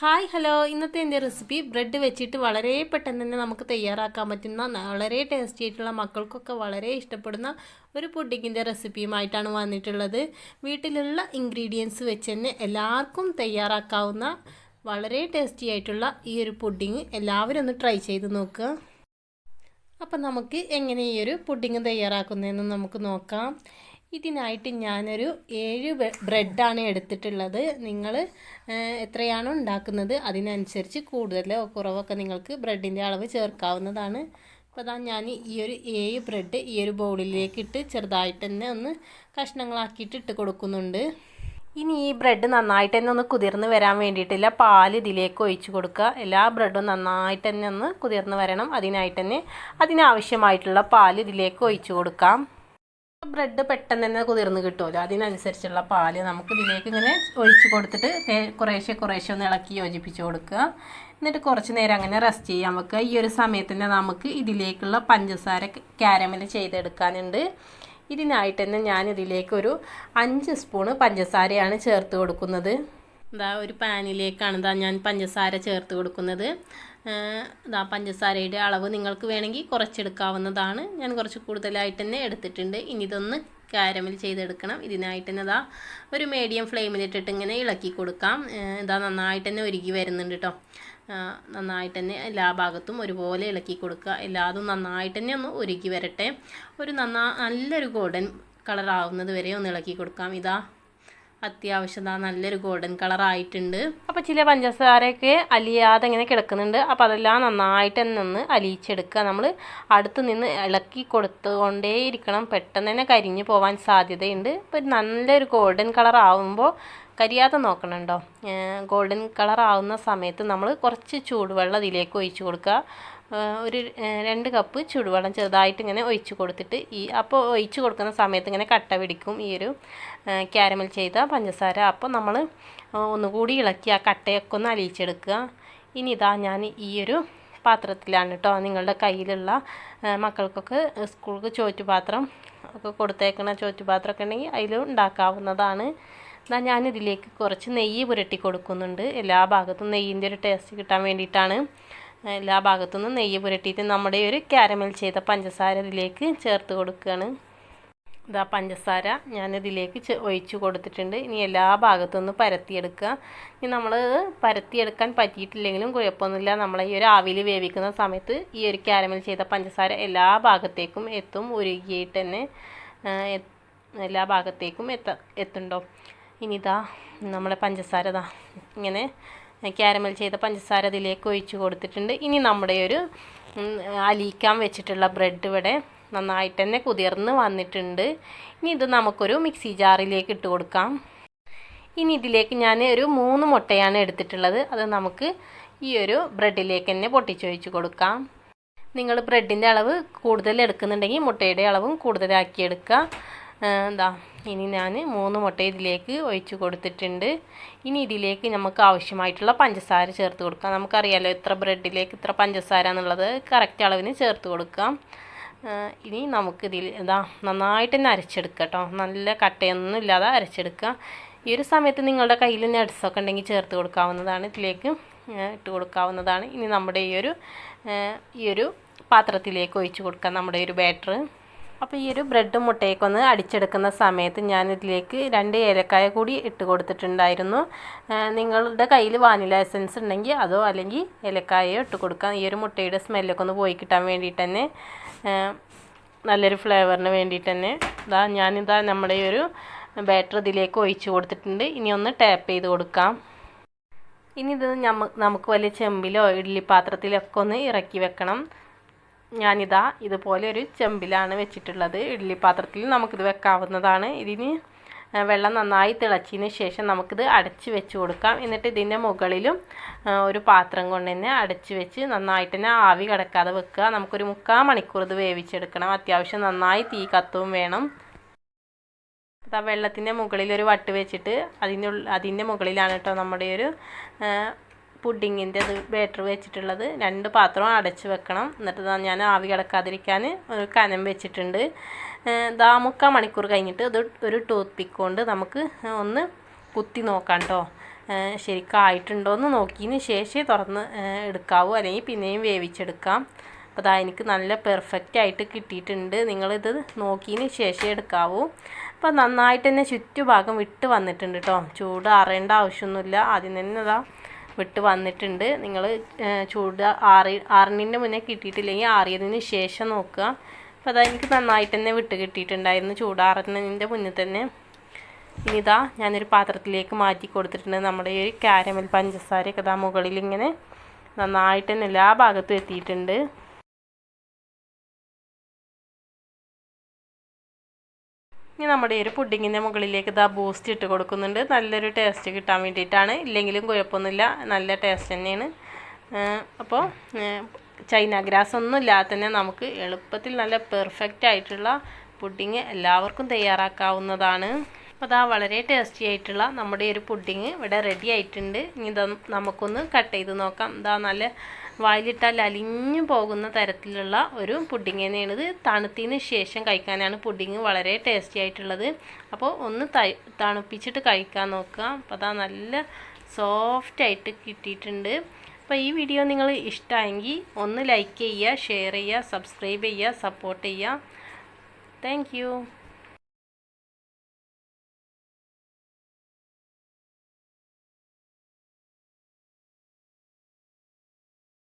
Hi hello. ഇന്നത്തെ എന്റെ recipe bread വെച്ചിട്ട് വളരെ പെട്ടെന്ന് തന്നെ നമുക്ക് തയ്യാറാക്കാൻ പറ്റുന്ന വളരെ ടേസ്റ്റി ആയിട്ടുള്ള മക്കൾക്കൊക്കെ വളരെ ഇഷ്ടപ്പെടുന്ന ഒരു പുഡിങ്ങിന്റെ റെസിപ്പിയുമായിട്ടാണ് വന്നിട്ടുള്ളത്. വീട്ടിലുള്ള ഇൻഗ്രീഡിയൻസ് വെച്ച് തന്നെ എല്ലാവർക്കും തയ്യാറാക്കാവുന്ന വളരെ ടേസ്റ്റി ആയിട്ടുള്ള ഈ ഒരു പുഡിങ് എല്ലാവരും ഒന്ന് ട്രൈ ചെയ്ത് നോക്കുക. അപ്പം നമുക്ക് എങ്ങനെ ഈ ഒരു പുഡിങ് തയ്യാറാക്കുന്നതെന്ന് നമുക്ക് നോക്കാം. ഇതിനായിട്ട് ഞാനൊരു ഏഴ് ബ്രെഡാണ് എടുത്തിട്ടുള്ളത്. നിങ്ങൾ എത്രയാണോ ഉണ്ടാക്കുന്നത് അതിനനുസരിച്ച് കൂടുതലോ കുറവൊക്കെ നിങ്ങൾക്ക് ബ്രെഡിന്റെ അളവ് ചേർക്കാവുന്നതാണ്. അപ്പോൾ അതാ ഞാൻ ഈ ഒരു ഏഴ് ബ്രെഡ് ഈ ഒരു ബൗളിലേക്ക് ഇട്ട് ചെറുതായിട്ട് തന്നെ ഒന്ന് കഷ്ണങ്ങളാക്കിയിട്ട് ഇട്ട് കൊടുക്കുന്നുണ്ട്. ഇനി ഈ ബ്രെഡ് നന്നായിട്ട് തന്നെ ഒന്ന് കുതിർന്ന് വരാൻ വേണ്ടിയിട്ടില്ല. പാൽ ഇതിലേക്ക് ഒഴിച്ചു കൊടുക്കുക. എല്ലാ ബ്രെഡും നന്നായിട്ട് തന്നെ ഒന്ന് കുതിർന്ന് വരണം. അതിനായിട്ട് തന്നെ അതിനാവശ്യമായിട്ടുള്ള പാൽ ഇതിലേക്ക് ഒഴിച്ചു കൊടുക്കാം. ബ്രെഡ് പെട്ടെന്ന് തന്നെ കുതിർന്ന് കിട്ടുമല്ലോ. അതിനനുസരിച്ചുള്ള പാൽ നമുക്ക് ഇതിലേക്ക് ഇങ്ങനെ ഒഴിച്ച് കൊടുത്തിട്ട് കുറേശ്ശെ കുറേശ്ശെ ഒന്ന് ഇളക്കി യോജിപ്പിച്ച് കൊടുക്കുക. എന്നിട്ട് കുറച്ച് നേരം അങ്ങനെ റെസ്റ്റ് ചെയ്യാൻ വെക്കുക. ഈ ഒരു സമയത്ത് തന്നെ നമുക്ക് ഇതിലേക്കുള്ള പഞ്ചസാര ക്യാരമൽ ചെയ്തെടുക്കാനുണ്ട്. ഇതിനായിട്ട് തന്നെ ഞാൻ ഇതിലേക്ക് ഒരു അഞ്ച് സ്പൂണ് പഞ്ചസാരയാണ് ചേർത്ത് കൊടുക്കുന്നത്. ഇതാ ഒരു പാനിലേക്കാണ് ഇതാ ഞാൻ പഞ്ചസാര ചേർത്ത് കൊടുക്കുന്നത്. ഇതാ പഞ്ചസാരയുടെ അളവ് നിങ്ങൾക്ക് വേണമെങ്കിൽ കുറച്ചെടുക്കാവുന്നതാണ്. ഞാൻ കുറച്ച് കൂടുതലായിട്ട് തന്നെ എടുത്തിട്ടുണ്ട്. ഇനി ഇതൊന്ന് കാരമൽ ചെയ്തെടുക്കണം. ഇതിനായിട്ട് തന്നെ ഇതാ ഒരു മീഡിയം ഫ്ലെയിമിലിട്ടിട്ട് ഇങ്ങനെ ഇളക്കി കൊടുക്കാം. ഇതാ നന്നായിട്ട് തന്നെ ഒരുക്കി വരുന്നുണ്ട് കേട്ടോ നന്നായിട്ട് തന്നെ എല്ലാ ഭാഗത്തും ഒരുപോലെ ഇളക്കി കൊടുക്കുക. എല്ലാതും നന്നായിട്ട് തന്നെ ഒന്ന് ഒരുക്കി വരട്ടെ. ഒരു നന്നാ നല്ലൊരു ഗോൾഡൻ കളറാവുന്നത് വരെ ഒന്ന് ഇളക്കി കൊടുക്കാം. ഇതാ അത്യാവശ്യം നല്ലൊരു ഗോൾഡൻ കളർ ആയിട്ടുണ്ട്. അപ്പോൾ ചില പഞ്ചസാരയൊക്കെ അലിയാതെ ഇങ്ങനെ കിടക്കുന്നുണ്ട്. അപ്പോൾ അതെല്ലാം നന്നായിട്ട് തന്നെ ഒന്ന് അലിയിച്ചെടുക്കുക. നമ്മൾ അടുത്ത് നിന്ന് ഇളക്കി കൊടുത്തുകൊണ്ടേയിരിക്കണം. പെട്ടെന്ന് തന്നെ കരിഞ്ഞു പോവാൻ സാധ്യതയുണ്ട്. ഇപ്പൊ നല്ലൊരു ഗോൾഡൻ കളർ ആവുമ്പോൾ കരിയാതെ നോക്കണുണ്ടോ? ഗോൾഡൻ കളർ ആവുന്ന സമയത്ത് നമ്മൾ കുറച്ച് ചൂടുവെള്ളം ഇതിലേക്ക് ഒഴിച്ചു കൊടുക്കുക. ഒരു രണ്ട് കപ്പ് ചൂടുവെള്ളം ചെറുതായിട്ട് ഇങ്ങനെ ഒഴിച്ചു കൊടുത്തിട്ട് ഈ അപ്പോൾ ഒഴിച്ചു കൊടുക്കുന്ന സമയത്ത് ഇങ്ങനെ കട്ട പിടിക്കും ഈ ഒരു ക്യാരമൽ ചെയ്ത പഞ്ചസാര. അപ്പോൾ നമ്മൾ ഒന്നുകൂടി ഇളക്കി ആ കട്ടയൊക്കെ ഒന്ന് അലിയിച്ചെടുക്കുക. ഇനി ഇതാ ഞാൻ ഈ ഒരു പാത്രത്തിലാണ് കേട്ടോ നിങ്ങളുടെ കയ്യിലുള്ള മക്കൾക്കൊക്കെ സ്കൂൾക്ക് ചോറ്റുപാത്രം ഒക്കെ കൊടുത്തേക്കണ ചോറ്റുപാത്രമൊക്കെ ഉണ്ടെങ്കിൽ അതിൽ ഉണ്ടാക്കാവുന്നതാണ്. എന്നാൽ ഞാനിതിലേക്ക് കുറച്ച് നെയ്യ് പുരട്ടി കൊടുക്കുന്നുണ്ട്. എല്ലാ ഭാഗത്തും നെയ്യിന്റെ ഒരു ടേസ്റ്റ് കിട്ടാൻ വേണ്ടിയിട്ടാണ്. എല്ലാ ഭാഗത്തുനിന്നും നെയ്യ് പുരട്ടിയിട്ട് നമ്മുടെ ഒരു കാരമൽ ചെയ്ത പഞ്ചസാര ഇതിലേക്ക് ചേർത്ത് കൊടുക്കുകയാണ്. ഇതാ പഞ്ചസാര ഞാനിതിലേക്ക് ഒഴിച്ച് കൊടുത്തിട്ടുണ്ട്. ഇനി എല്ലാ ഭാഗത്തുനിന്ന് പരത്തിയെടുക്കുക. ഇനി നമ്മൾ പരത്തിയെടുക്കാൻ പറ്റിയിട്ടില്ലെങ്കിലും കുഴപ്പമൊന്നുമില്ല. നമ്മൾ ഈ ഒരു ആവിയിൽ വേവിക്കുന്ന സമയത്ത് ഈ ഒരു കാരമൽ ചെയ്ത പഞ്ചസാര എല്ലാ ഭാഗത്തേക്കും എത്തും. ഉരുകിയിട്ട് തന്നെ എല്ലാ ഭാഗത്തേക്കും എത്ത എത്തുണ്ടോ ഇനിതാ നമ്മളെ പഞ്ചസാര ഇതാ ഇങ്ങനെ ക്യാരമൽ ചെയ്ത പഞ്ചസാര അതിലേക്ക് ഒഴിച്ച് കൊടുത്തിട്ടുണ്ട്. ഇനി നമ്മുടെ ഒരു അലിയിക്കാൻ വെച്ചിട്ടുള്ള ബ്രെഡ് ഇവിടെ നന്നായിട്ട് തന്നെ കുതിർന്ന് വന്നിട്ടുണ്ട്. ഇനി ഇത് നമുക്കൊരു മിക്സി ജാറിലേക്ക് ഇട്ട് കൊടുക്കാം. ഇനി ഇതിലേക്ക് ഞാൻ ഒരു മൂന്ന് മുട്ടയാണ് എടുത്തിട്ടുള്ളത്. അത് നമുക്ക് ഈ ഒരു ബ്രെഡിലേക്ക് തന്നെ പൊട്ടിച്ചൊഴിച്ച് കൊടുക്കാം. നിങ്ങൾ ബ്രെഡിന്റെ അളവ് കൂടുതൽ എടുക്കുന്നുണ്ടെങ്കിൽ മുട്ടയുടെ അളവും കൂടുതലാക്കി എടുക്കുക. എന്താ ഇനി ഞാൻ മൂന്ന് മുട്ട ഇതിലേക്ക് ഒഴിച്ച് കൊടുത്തിട്ടുണ്ട്. ഇനി ഇതിലേക്ക് നമുക്ക് ആവശ്യമായിട്ടുള്ള പഞ്ചസാര ചേർത്ത് കൊടുക്കാം. നമുക്കറിയാലോ എത്ര ബ്രെഡിലേക്ക് ഇത്ര പഞ്ചസാര എന്നുള്ളത് കറക്റ്റ് അളവിന് ചേർത്ത് കൊടുക്കാം. ഇനി നമുക്കിതിൽ എന്താ നന്നായിട്ട് തന്നെ അരച്ചെടുക്കുക കേട്ടോ. നല്ല കട്ടയൊന്നും ഇല്ലാതെ അരച്ചെടുക്കുക ഈ ഒരു സമയത്ത് നിങ്ങളുടെ കയ്യിൽ നട്സൊക്കെ ഉണ്ടെങ്കിൽ ചേർത്ത് കൊടുക്കാവുന്നതാണ്. ഇതിലേക്ക് ഇട്ട് കൊടുക്കാവുന്നതാണ്. ഇനി നമ്മുടെ ഈ ഒരു ഈ ഒരു പാത്രത്തിലേക്ക് ഒഴിച്ച് കൊടുക്കാം. നമ്മുടെ ഒരു ബാറ്റർ അപ്പോൾ ഈ ഒരു ബ്രെഡ് മുട്ടയൊക്കെ ഒന്ന് അടിച്ചെടുക്കുന്ന സമയത്ത് ഞാൻ ഇതിലേക്ക് രണ്ട് ഏലക്കായ കൂടി ഇട്ട് കൊടുത്തിട്ടുണ്ടായിരുന്നു. നിങ്ങളുടെ കയ്യിൽ വാനില എസൻസ് ഉണ്ടെങ്കിൽ അതോ അല്ലെങ്കിൽ ഏലക്കായോ ഇട്ട് കൊടുക്കാം. ഈ ഒരു മുട്ടയുടെ സ്മെല്ലൊക്കെ ഒന്ന് പോയി കിട്ടാൻ വേണ്ടിയിട്ട് തന്നെ നല്ലൊരു ഫ്ലേവറിന് വേണ്ടിയിട്ട് തന്നെ. ഇതാ ഞാനിതാ നമ്മുടെ ഈ ഒരു ബാറ്റർ ഇതിലേക്ക് ഒഴിച്ച് കൊടുത്തിട്ടുണ്ട്. ഇനി ഒന്ന് ടാപ്പ് ചെയ്ത് കൊടുക്കാം. ഇനി ഇത് നമുക്ക് വലിയ ചെമ്പിലോ ഇഡ്ഡലി പാത്രത്തിലൊക്കെ ഒന്ന് ഇറക്കി വെക്കണം. ഞാനിതാ ഇതുപോലെ ഒരു ചെമ്പിലാണ് വെച്ചിട്ടുള്ളത്. ഇഡ്ഡലി പാത്രത്തിൽ നമുക്കിത് വെക്കാവുന്നതാണ്. ഇതിന് വെള്ളം നന്നായി തിളച്ചതിന് ശേഷം നമുക്കിത് അടച്ച് വെച്ച് കൊടുക്കാം. എന്നിട്ട് ഇതിന്റെ മുകളിലും ഒരു പാത്രം കൊണ്ട് തന്നെ അടച്ച് വെച്ച് നന്നായിട്ട് തന്നെ ആവി കിടക്കാതെ വെക്കുക. നമുക്കൊരു മുക്കാൽ മണിക്കൂർ ഇത് വേവിച്ചെടുക്കണം. അത്യാവശ്യം നന്നായി തീ കത്തവും വേണം. ആ വെള്ളത്തിന്റെ മുകളിൽ ഒരു വട്ട് വെച്ചിട്ട് അതിന്റെ അതിന്റെ മുകളിലാണ് കേട്ടോ നമ്മുടെ ഒരു പുഡിങ്ങിന്റെ ഇത് ബാറ്റർ വെച്ചിട്ടുള്ളത് രണ്ട് പാത്രവും അടച്ച് വെക്കണം. എന്നിട്ട് ഞാൻ ആവി കിടക്കാതിരിക്കാൻ ഒരു കനം വെച്ചിട്ടുണ്ട്. ദാ മുക്കാൽ മണിക്കൂർ കഴിഞ്ഞിട്ട് ഇത് ഒരു ടൂത്ത് പിക്ക് കൊണ്ട് നമുക്ക് ഒന്ന് കുത്തി നോക്കാം കേട്ടോ ശരിക്കും ആയിട്ടുണ്ടോ എന്ന് നോക്കിയതിന് ശേഷമേ തുറന്ന് എടുക്കാവൂ. അല്ലെങ്കിൽ പിന്നെയും വേവിച്ചെടുക്കാം. അപ്പോൾ അതാ എനിക്ക് നല്ല പെർഫെക്റ്റ് ആയിട്ട് കിട്ടിയിട്ടുണ്ട്. നിങ്ങളിത് നോക്കിയതിന് ശേഷമേ എടുക്കാവൂ. അപ്പോൾ നന്നായിട്ട് തന്നെ ചുറ്റുഭാഗം വിട്ട് വന്നിട്ടുണ്ട് കേട്ടോ ചൂട് അറിയേണ്ട ആവശ്യമൊന്നുമില്ല. ആദ്യം തന്നെ അതാ വിട്ട് വന്നിട്ടുണ്ട്. നിങ്ങൾ ചൂട് ആറി ആറിനിന്റെ മുന്നേ കിട്ടിയിട്ടില്ലെങ്കിൽ ആറിയതിന് ശേഷം നോക്കുക. അപ്പോൾ അതാ എനിക്ക് നന്നായിട്ട് തന്നെ വിട്ട് കിട്ടിയിട്ടുണ്ടായിരുന്നു. ചൂടാറുന്നതിന്റെ മുന്നേ തന്നെ. ഇനി ഇതാ ഞാനൊരു പാത്രത്തിലേക്ക് മാറ്റി കൊടുത്തിട്ടുണ്ട്. നമ്മുടെ ഈ കാരമൽ പഞ്ചസാരയൊക്കെ ഇതാ മുകളിൽ ഇങ്ങനെ നന്നായിട്ട് തന്നെ എല്ലാ ഭാഗത്തും എത്തിയിട്ടുണ്ട്. ഇനി നമ്മുടെ ഒരു പുഡിങ്ങിന്റെ മുകളിലേക്ക് ഇതാ ബൂസ്റ്റ് ഇട്ട് കൊടുക്കുന്നുണ്ട്. നല്ലൊരു ടേസ്റ്റ് കിട്ടാൻ വേണ്ടിയിട്ടാണ്. ഇല്ലെങ്കിലും കുഴപ്പമൊന്നുമില്ല. നല്ല ടേസ്റ്റ് തന്നെയാണ്. അപ്പോൾ ചൈന ഗ്രാസ് ഒന്നും ഇല്ലാതെ തന്നെ നമുക്ക് എളുപ്പത്തിൽ നല്ല പെർഫെക്റ്റ് ആയിട്ടുള്ള പുഡിങ് എല്ലാവർക്കും തയ്യാറാക്കാവുന്നതാണ്. അപ്പോൾ അതാ വളരെ ടേസ്റ്റി ആയിട്ടുള്ള നമ്മുടെ ഒരു പുഡിങ് ഇവിടെ റെഡി ആയിട്ടുണ്ട്. ഇനി നമുക്കൊന്ന് കട്ട് ചെയ്ത് നോക്കാം. ഇതാ നല്ല വായിലിട്ടാൽ അലിഞ്ഞു പോകുന്ന തരത്തിലുള്ള ഒരു പുഡിങ് തന്നെയാണ് ഇത്. തണുത്തതിന് ശേഷം കഴിക്കാനാണ് പുഡിങ് വളരെ ടേസ്റ്റി ആയിട്ടുള്ളത്. അപ്പോൾ ഒന്ന് തണുപ്പിച്ചിട്ട് കഴിക്കാൻ നോക്കുക. അപ്പോൾ അതാ നല്ല സോഫ്റ്റായിട്ട് കിട്ടിയിട്ടുണ്ട്. അപ്പോൾ ഈ വീഡിയോ നിങ്ങൾ ഇഷ്ടമായെങ്കിൽ ഒന്ന് ലൈക്ക് ചെയ്യുക ഷെയർ ചെയ്യുക സബ്സ്ക്രൈബ് ചെയ്യുക സപ്പോർട്ട് ചെയ്യുക. താങ്ക്